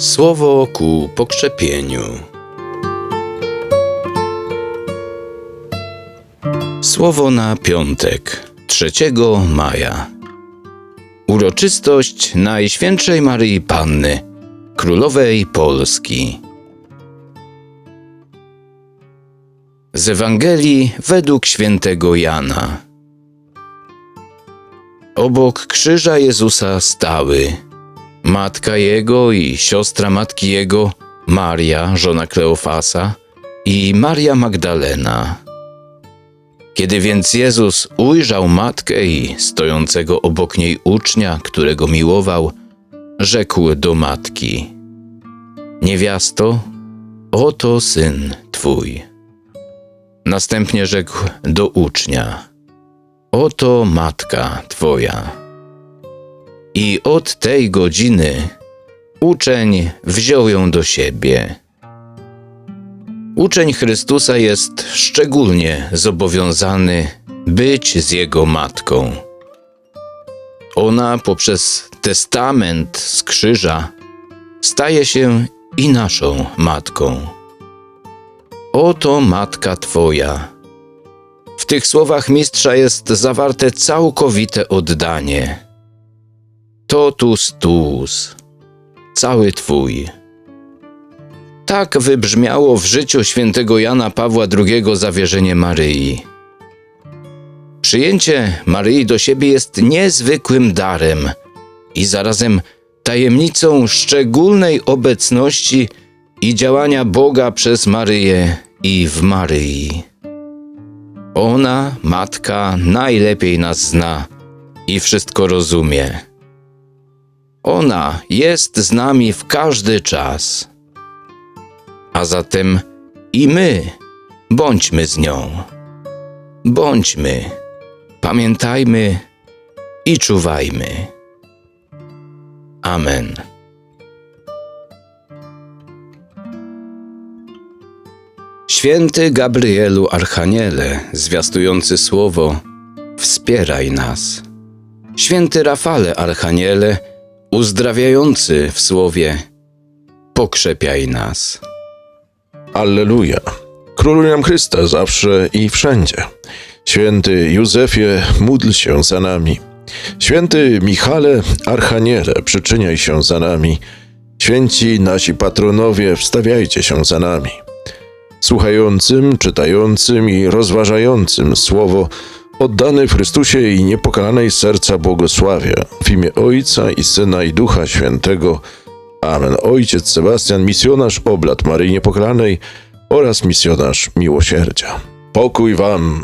Słowo ku pokrzepieniu. Słowo na piątek, 3 maja. Uroczystość Najświętszej Maryi Panny, Królowej Polski. Z Ewangelii według świętego Jana. Obok krzyża Jezusa stały matka jego i siostra matki jego, Maria, żona Kleofasa i Maria Magdalena. Kiedy więc Jezus ujrzał matkę i stojącego obok niej ucznia, którego miłował, rzekł do matki: Niewiasto, oto syn twój. Następnie rzekł do ucznia: Oto matka twoja. I od tej godziny uczeń wziął ją do siebie. Uczeń Chrystusa jest szczególnie zobowiązany być z jego matką. Ona poprzez testament z krzyża staje się i naszą matką. Oto matka Twoja. W tych słowach mistrza jest zawarte całkowite oddanie. Totus tuus, cały Twój. Tak wybrzmiało w życiu świętego Jana Pawła II zawierzenie Maryi. Przyjęcie Maryi do siebie jest niezwykłym darem i zarazem tajemnicą szczególnej obecności i działania Boga przez Maryję i w Maryi. Ona, matka, najlepiej nas zna i wszystko rozumie. Ona jest z nami w każdy czas. A zatem i my bądźmy z nią. Bądźmy, pamiętajmy i czuwajmy. Amen. Święty Gabrielu Archaniele, zwiastujący słowo, wspieraj nas. Święty Rafale Archaniele, uzdrawiający w słowie, pokrzepiaj nas. Alleluja. Króluj nam Chrysta zawsze i wszędzie. Święty Józefie, módl się za nami. Święty Michale, Archaniele, przyczyniaj się za nami. Święci nasi patronowie, wstawiajcie się za nami. Słuchającym, czytającym i rozważającym słowo oddany w Chrystusie i niepokalanej serca błogosławie w imię Ojca i Syna i Ducha Świętego. Amen. Ojciec Sebastian, misjonarz oblat Maryi Niepokalanej oraz misjonarz miłosierdzia. Pokój wam!